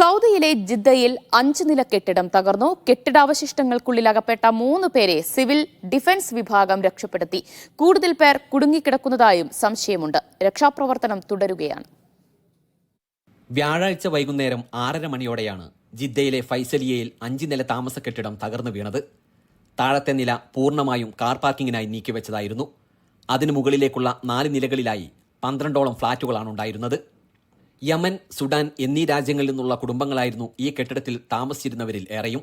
സൗദിയിലെ ജിദ്ദയിൽ അഞ്ച് നില കെട്ടിടം തകർന്നു. കെട്ടിടാവശിഷ്ടങ്ങൾക്കുള്ളിൽ അകപ്പെട്ട മൂന്ന് പേരെ സിവിൽ ഡിഫൻസ് വിഭാഗം രക്ഷപ്പെടുത്തി. കൂടുതൽ പേർ കുടുങ്ങിക്കിടക്കുന്നതായും സംശയമുണ്ട്. രക്ഷാപ്രവർത്തനം തുടരുകയാണ്. വ്യാഴാഴ്ച വൈകുന്നേരം ആറര മണിയോടെയാണ് ജിദ്ദയിലെ ഫൈസലിയയിൽ അഞ്ച് നില താമസ കെട്ടിടം തകർന്നു വീണത്. താഴത്തെ നില പൂർണമായും കാർ പാർക്കിങ്ങിനായി നീക്കിവെച്ചതായിരുന്നു. അതിനു മുകളിലേക്കുള്ള നാല് നിലകളിലായി പന്ത്രണ്ടോളം ഫ്ളാറ്റുകളാണ് ഉണ്ടായിരുന്നത്. യമൻ സുഡാൻ എന്നീ രാജ്യങ്ങളിൽ നിന്നുള്ള കുടുംബങ്ങളായിരുന്നു ഈ കെട്ടിടത്തിൽ താമസിച്ചിരുന്നവരിൽ ഏറെയും.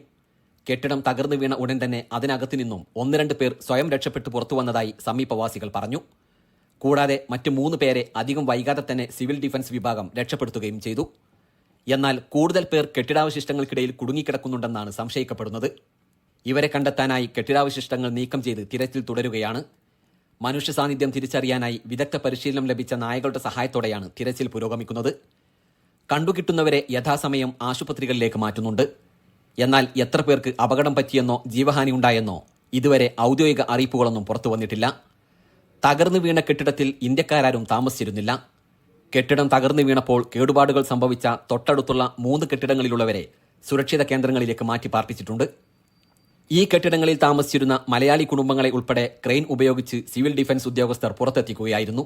കെട്ടിടം തകർന്നു വീണ ഉടൻ തന്നെ അതിനകത്തു നിന്നും ഒന്ന് രണ്ട് പേർ സ്വയം രക്ഷപ്പെട്ട് പുറത്തു വന്നതായി സമീപവാസികൾ പറഞ്ഞു. കൂടാതെ മറ്റ് മൂന്ന് പേരെ അധികം വൈകാതെ തന്നെ സിവിൽ ഡിഫൻസ് വിഭാഗം രക്ഷപ്പെടുത്തുകയും ചെയ്തു. എന്നാൽ കൂടുതൽ പേർ കെട്ടിടാവശിഷ്ടങ്ങൾക്കിടയിൽ കുടുങ്ങിക്കിടക്കുന്നുണ്ടെന്നാണ് സംശയിക്കപ്പെടുന്നത്. ഇവരെ കണ്ടെത്താനായി കെട്ടിടാവശിഷ്ടങ്ങൾ നീക്കം ചെയ്ത് തിരച്ചിൽ തുടരുകയാണ്. മനുഷ്യ സാന്നിധ്യം തിരിച്ചറിയാനായി വിദഗ്ധ പരിശീലനം ലഭിച്ച നായകളുടെ സഹായത്തോടെയാണ് തിരച്ചിൽ പുരോഗമിക്കുന്നത്. കണ്ടുകിട്ടുന്നവരെ യഥാസമയം ആശുപത്രികളിലേക്ക് മാറ്റുന്നുണ്ട്. എന്നാൽ എത്ര പേർക്ക് അപകടം പറ്റിയെന്നോ ജീവഹാനി ഉണ്ടായെന്നോ ഇതുവരെ ഔദ്യോഗിക അറിയിപ്പുകളൊന്നും പുറത്തു വന്നിട്ടില്ല. തകർന്നു വീണ കെട്ടിടത്തിൽ ഇന്ത്യക്കാരും താമസിച്ചിരുന്നില്ല. കെട്ടിടം തകർന്നു വീണപ്പോൾ കേടുപാടുകൾ സംഭവിച്ച തൊട്ടടുത്തുള്ള മൂന്ന് കെട്ടിടങ്ങളിലുള്ളവരെ സുരക്ഷിത കേന്ദ്രങ്ങളിലേക്ക് മാറ്റി പാർപ്പിച്ചിട്ടുണ്ട്. ഈ കെട്ടിടങ്ങളിൽ താമസിച്ചിരുന്ന മലയാളി കുടുംബങ്ങളെ ഉൾപ്പെടെ ക്രെയിൻ ഉപയോഗിച്ച് സിവിൽ ഡിഫൻസ് ഉദ്യോഗസ്ഥർ പുറത്തെത്തിക്കുകയായിരുന്നു.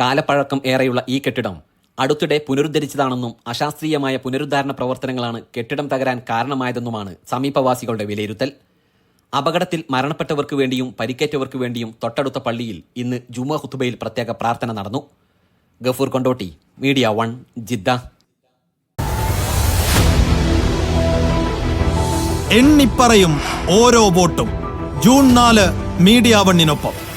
കാലപ്പഴക്കം ഏറെയുള്ള ഈ കെട്ടിടം അടുത്തിടെ പുനരുദ്ധരിച്ചതാണെന്നും അശാസ്ത്രീയമായ പുനരുദ്ധാരണ പ്രവർത്തനങ്ങളാണ് കെട്ടിടം തകരാൻ കാരണമായതെന്നുമാണ് സമീപവാസികളുടെ വിലയിരുത്തൽ. അപകടത്തിൽ മരണപ്പെട്ടവർക്ക് വേണ്ടിയും പരിക്കേറ്റവർക്ക് വേണ്ടിയും തൊട്ടടുത്ത പള്ളിയിൽ ഇന്ന് ജുമ ഹുത്തുബയിൽ പ്രത്യേക പ്രാർത്ഥന നടന്നു. Gafoor Kondotty media one Jeddah. എണ്ണിപ്പറയും ഓരോ വോട്ടും. ജൂൺ നാല് മീഡിയ വണ്ണിനൊപ്പം.